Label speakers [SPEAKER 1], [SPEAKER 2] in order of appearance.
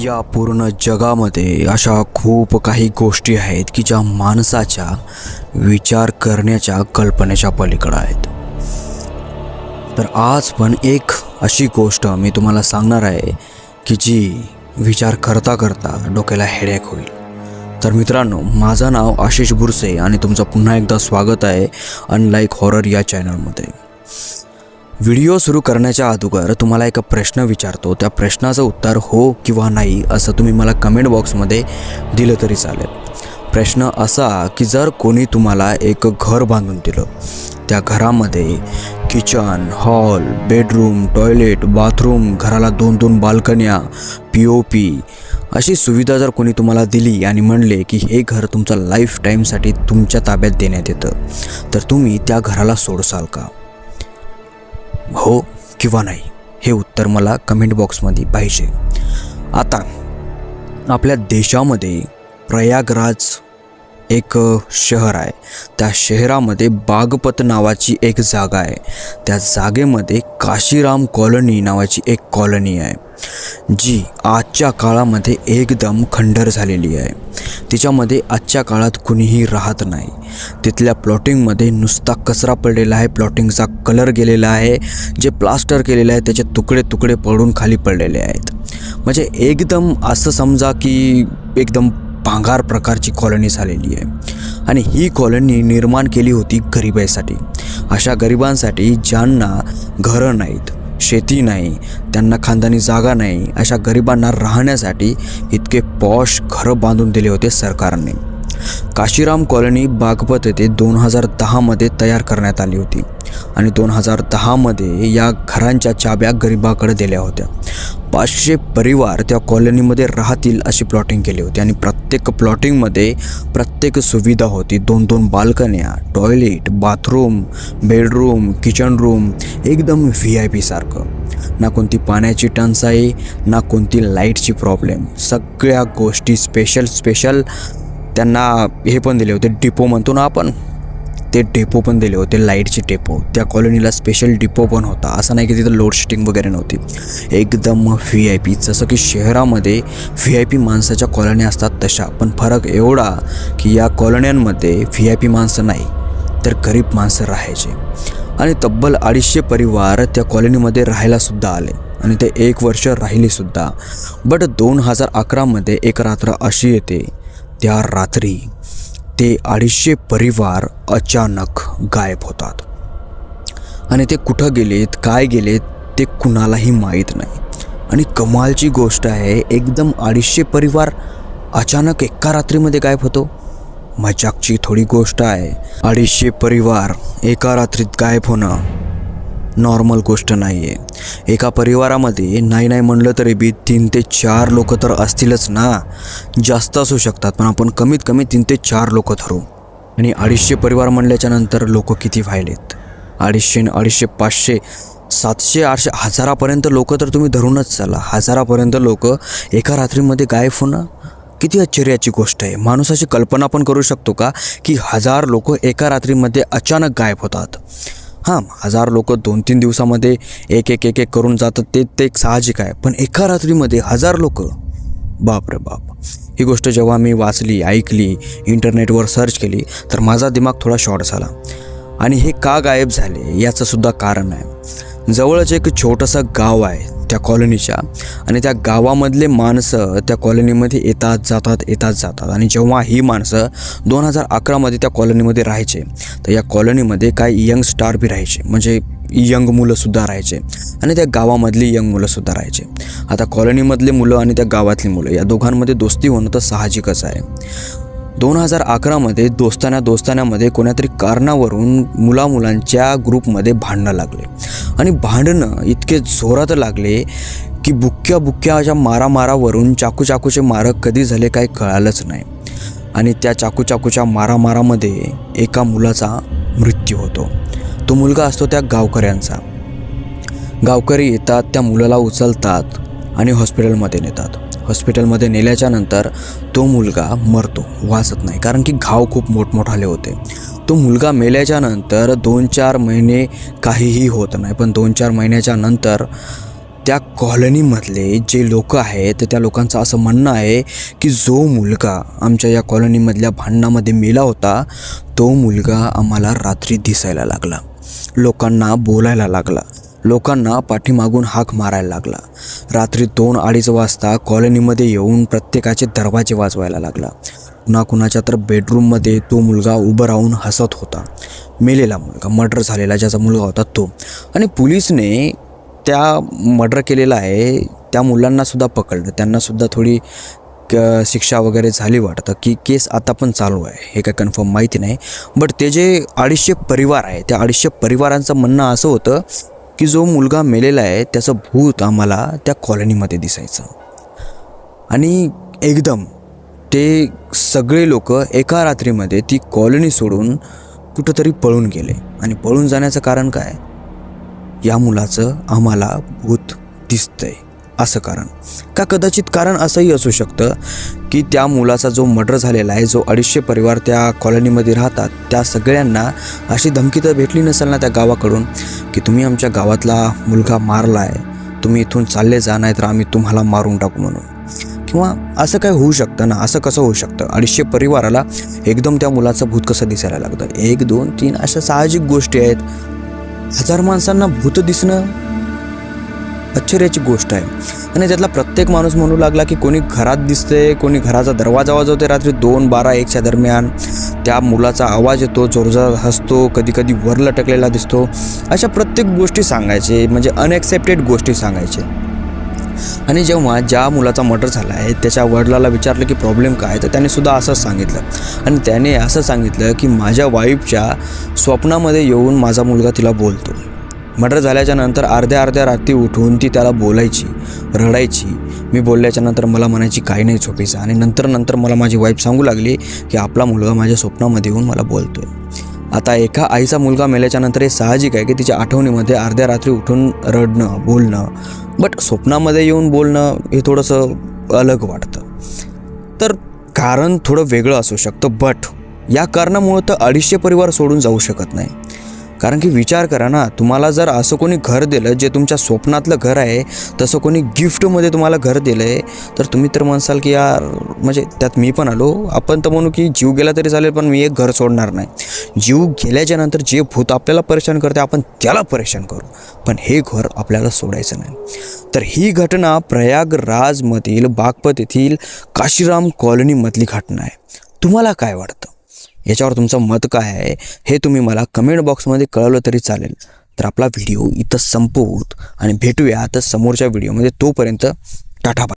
[SPEAKER 1] या पूर्ण जगामध्ये अशा खूप काही गोष्टी आहेत की ज्या माणसाच्या विचार करण्याच्या कल्पनेच्या पलीकडं आहेत. तर आज पण एक अशी गोष्ट मी तुम्हाला सांगणार आहे की जी विचार करता करता डोक्याला हेडॅक होईल. तर मित्रांनो माझं नाव आशिष बुरसे आणि तुमचं पुन्हा एकदा स्वागत आहे अनलाईक हॉरर या चॅनलमध्ये व्हिडिओ सुरू करण्याच्या अगोदर तुम्हाला एक प्रश्न विचारतो. त्या प्रश्नाचं उत्तर हो किंवा नाही असं तुम्ही मला कमेंट बॉक्समध्ये दिलं तरी चालेल. प्रश्न असा की जर कोणी तुम्हाला एक घर बांधून दिलं त्या घरामध्ये kitchen hall bedroom toilet bathroom घराला दोन दोन बाल्कन्या पी ओ पी अशी सुविधा जर कोणी तुम्हाला दिली आणि म्हणले की हे घर तुमचं लाईफ टाईमसाठी तुमच्या ताब्यात देण्यात येतं तर तुम्ही त्या घराला सोडसाल का? हो किंवा नाही हे उत्तर मला कमेंट बॉक्समध्ये पाहिजे. आता आपल्या देशामध्ये प्रयागराज एक शहर आहे. त्या शहरामध्ये बागपत नावाची एक जागा आहे. त्या जागेमध्ये काशीराम कॉलनी नावाची एक कॉलनी आहे जी आजच्या काळामध्ये एकदम खंडर झालेली आहे. तिच्यामध्ये आजच्या काळात कुणीही राहत नाही. तिथल्या प्लॉटिंगमध्ये नुसता कचरा पडलेला आहे प्लॉटिंगचा कलर गेलेला आहे जे प्लास्टर केलेलं आहे त्याचे तुकडे तुकडे पडून खाली पडलेले आहेत. म्हणजे एकदम असं समजा की एकदम भांगार प्रकारची कॉलनी झालेली आहे. आणि ही कॉलनी निर्माण केली होती गरिबाईसाठी अशा गरिबांसाठी ज्यांना घरं नाहीत शेती नाही त्यांना खानदानी जागा नाही अशा गरिबांना राहण्यासाठी इतके पॉश घरं बांधून दिले होते सरकारने. काशीराम कॉलनी बागपत येथे दोन हजार दहामध्ये तयार करण्यात आली होती. आणि दोन हजार दहामध्ये या घरांच्या चाब्या गरिबाकडे दिल्या होत्या. पाचशे परिवार त्या कॉलनीमध्ये राहतील अशी प्लॉटिंग केली होती आणि प्रत्येक प्लॉटिंगमध्ये प्रत्येक सुविधा होती. दोन दोन बाल्कन्या toilet bathroom bedroom kitchen room एकदम व्ही आय पी सारखं. ना कोणती पाण्याची टंचाई ना कोणती लाईटची प्रॉब्लेम सगळ्या गोष्टी स्पेशल स्पेशल त्यांना हे पण दिले होते. डिपो म्हणतो ना आपण. ते डेपो पण दिले होते लाईटचे डेपो. त्या कॉलनीला स्पेशल डिपो पण होता. असं नाही की तिथं लोडशेटिंग वगैरे नव्हती. एकदम व्ही आय पी जसं की शहरामध्ये व्ही आय पी माणसाच्या कॉलन्या असतात तशा. पण फरक एवढा की या कॉलन्यांमध्ये व्ही आय पी माणसं नाही तर गरीब माणसं राहायचे. आणि तब्बल अडीचशे परिवार त्या कॉलनीमध्ये राहायलासुद्धा आले. आणि ते एक वर्ष राहिलेसुद्धा बट दोन हजार अकरामध्ये एक रात्र अशी येते त्या रात्री ते अडीचशे परिवार अचानक गायब होतात. आणि ते कुठं गेलेत काय गेलेत ते कुणालाही माहीत नाही. आणि कमालची गोष्ट आहे एकदम अडीचशे परिवार अचानक एका रात्रीमध्ये गायब होतो. मजाकची थोडी गोष्ट आहे अडीचशे परिवार एका रात्रीत गायब होणं. नॉर्मल गोष्ट नाही आहे एका परिवारामध्ये नाही नाही म्हणलं तरी बी तीन ते चार लोक तर असतीलच ना. जास्त असू शकतात पण आपण कमीत कमी तीन ते चार लोक धरू. आणि अडीचशे परिवार म्हणल्याच्या नंतर लोक किती व्हायलेत? अडीचशे अडीचशे पाचशे सातशे आठशे हजारापर्यंत लोक तर तुम्ही धरूनच चाला. हजारापर्यंत लोक एका रात्रीमध्ये गायब होणं किती आश्चर्याची गोष्ट आहे. माणूस अशी कल्पना पण करू शकतो का की हजार लोक एका रात्रीमध्ये अचानक गायब होतात? हां हजार लोक दोन तीन दिवसामध्ये एक एक एक एक करून जातात. ते ते एक साहजिक आहे. पण एका रात्रीमध्ये हजार लोक? बाप रे बाप. ही गोष्ट जेव्हा मी वाचली ऐकली इंटरनेटवर सर्च केली तर माझा दिमाग थोडा शॉर्ट झाला. आणि हे का गायब झाले याचंसुद्धा कारण आहे. जवळच एक छोटंसं गाव आहे. त्या कॉलनीच्या. आणि त्या गावामधले माणसं त्या कॉलनीमध्ये येतात जातात येतात जातात. आणि जेव्हा ही माणसं दोन हजार अकरामध्ये त्या कॉलनीमध्ये राहायचे तर या कॉलनीमध्ये काही यंग स्टार बी राहायचे. म्हणजे यंग मुलंसुद्धा राहायचे. आणि त्या गावामधली यंग मुलंसुद्धा राहायचे. आता कॉलनीमधले मुलं आणि त्या गावातली मुलं या दोघांमध्ये दोस्ती होणं तर साहजिकच आहे. दोन हजार अकरामध्ये दोस्ताना दोस्तानामध्ये कोणातरी कारणावरून मुलामुलांच्या ग्रुपमध्ये भांडणं लागले. आणि भांडणं इतके जोरात लागले की बुक्क्या बुक्क्याच्या मारामारावरून चाकू चाकूचे मारक कधी झाले काही कळालंच नाही. आणि त्या चाकू चाकूच्या मारामारामध्ये एका मुलाचा मृत्यू होतो. तो मुलगा असतो त्या गावकऱ्यांचा. गावकरी येतात त्या मुलाला उचलतात आणि हॉस्पिटलमध्ये नेतात. हॉस्पिटलमध्ये नेल्याच्या नंतर तो मुलगा मरतो वाचत नाही. कारण की घाव खूप मोठमोठाले होते. तो मुलगा मेल्याच्या नंतर दोन चार महिने काहीही होत नाही. पण दोन चार महिन्याच्या नंतर त्या कॉलनीमधले जे लोक आहेत त्या लोकांचं असं म्हणणं आहे की जो मुलगा आमच्या या कॉलनीमधल्या भांडणामध्ये मेला होता तो मुलगा आम्हाला रात्री दिसायला लागला. लोकांना बोलायला लागला. लोकांना पाठीमागून हाक मारायला लागला. रात्री दोन अडीच वाजता कॉलनीमध्ये येऊन प्रत्येकाचे दरवाजे वाजवायला लागला. कुणा कुणाच्या तर बेडरूममध्ये तो मुलगा उभं राहून हसत होता. मेलेला मुलगा मर्डर झालेला ज्याचा मुलगा होता तो. आणि पोलिसने त्या मर्डर केलेला आहे त्या मुलांनासुद्धा पकडलं. त्यांनासुद्धा थोडी क शिक्षा वगैरे झाली वाटतं की केस आता पण चालू आहे. हे काय कन्फर्म माहिती नाही. बट ते जे अडीचशे परिवार आहे त्या अडीचशे परिवारांचं म्हणणं असं होतं की जो मुलगा मेलेला आहे त्याचं भूत आम्हाला त्या कॉलनीमध्ये दिसायचं. आणि एकदम ते सगळे लोक एका रात्रीमध्ये ती कॉलनी सोडून कुठंतरी पळून गेले. आणि पळून जाण्याचं कारण काय? या मुलाचं आम्हाला भूत दिसतंय. असं कारण. का कदाचित कारण असंही असू शकतं की त्या मुलाचा जो मर्डर झालेला आहे जो अडीचशे परिवार त्या कॉलनीमध्ये राहतात त्या सगळ्यांना अशी धमकी तर भेटली नसेल ना त्या गावाकडून की तुम्ही आमच्या गावातला मुलगा मारला आहे तुम्ही इथून चालले जा नाही तर आम्ही तुम्हाला मारून टाकू म्हणून. किंवा असं काय होऊ शकतं ना असं कसं होऊ शकतं? अडीचशे परिवाराला एकदम त्या मुलाचं भूत कसं दिसायला लागतं? एक दोन तीन अशा साहजिक गोष्टी आहेत. हजार माणसांना भूत दिसणं आश्चर्याची गोष्ट आहे. आणि त्यातला प्रत्येक माणूस म्हणू लागला की कोणी घरात दिसते कोणी घराचा दरवाजा वाजवते रात्री दोन बारा एकच्या दरम्यान. त्या मुलाचा आवाज येतो जोरजोरात हसतो कधी कधी वर लटकलेला दिसतो. अशा प्रत्येक गोष्टी सांगायचे म्हणजे अनएक्सेप्टेड गोष्टी सांगायचे. आणि जेव्हा ज्या मुलाचा मर्डर झाला आहे त्याच्या वडिलाला विचारलं की प्रॉब्लेम काय तर त्याने सुद्धा असंच सांगितलं. आणि त्याने असं सांगितलं की माझ्या वाईफच्या स्वप्नामध्ये येऊन माझा मुलगा तिला बोलतो. मर्डर झाल्याच्यानंतर अर्ध्या अर्ध्या रात्री उठून ती त्याला बोलायची रडायची. मी बोलल्याच्या नंतर मला म्हणायची काही नाही झोपेचं. आणि नंतर नंतर मला माझी वाईफ सांगू लागली की आपला मुलगा माझ्या स्वप्नामध्ये येऊन मला बोलतोय. आता एका आईचा मुलगा मेल्याच्या नंतर हे साहजिक आहे की तिच्या आठवणीमध्ये अर्ध्या रात्री उठून रडणं बोलणं बट स्वप्नामध्ये येऊन बोलणं हे थोडंसं अलग वाटतं. तर कारण थोडं वेगळं असू शकतं बट या कारणामुळं तर अडीचशे परिवार सोडून जाऊ शकत नाही. कारण की विचार करा ना तुम्हाला जर असं कोणी घर दिलं जे तुमच्या स्वप्नातलं घर आहे तसं कोणी गिफ्टमध्ये तुम्हाला घर दिलं आहे तर तुम्ही तर म्हणसाल की यार म्हणजे त्यात मी पण आलो. आपण तर म्हणू की जीव गेला तरी चालेल पण मी एक घर सोडणार नाही. जीव गेल्याच्यानंतर जे भूत आपल्याला परेशान करते आपण त्याला परेशान करू. पण हे घर आपल्याला सोडायचं नाही. तर ही घटना प्रयागराजमधील बागपत येथील काशीराम कॉलनीमधली घटना आहे. तुम्हाला काय वाटतं? याच्यावर तुमचं मत काय आहे हे तुम्ही मला कमेंट बॉक्समध्ये कळवलं तरी चालेल. तर आपला व्हिडिओ इथं संपवूत आणि भेटूया तर समोरच्या व्हिडिओमध्ये तोपर्यंत टाटा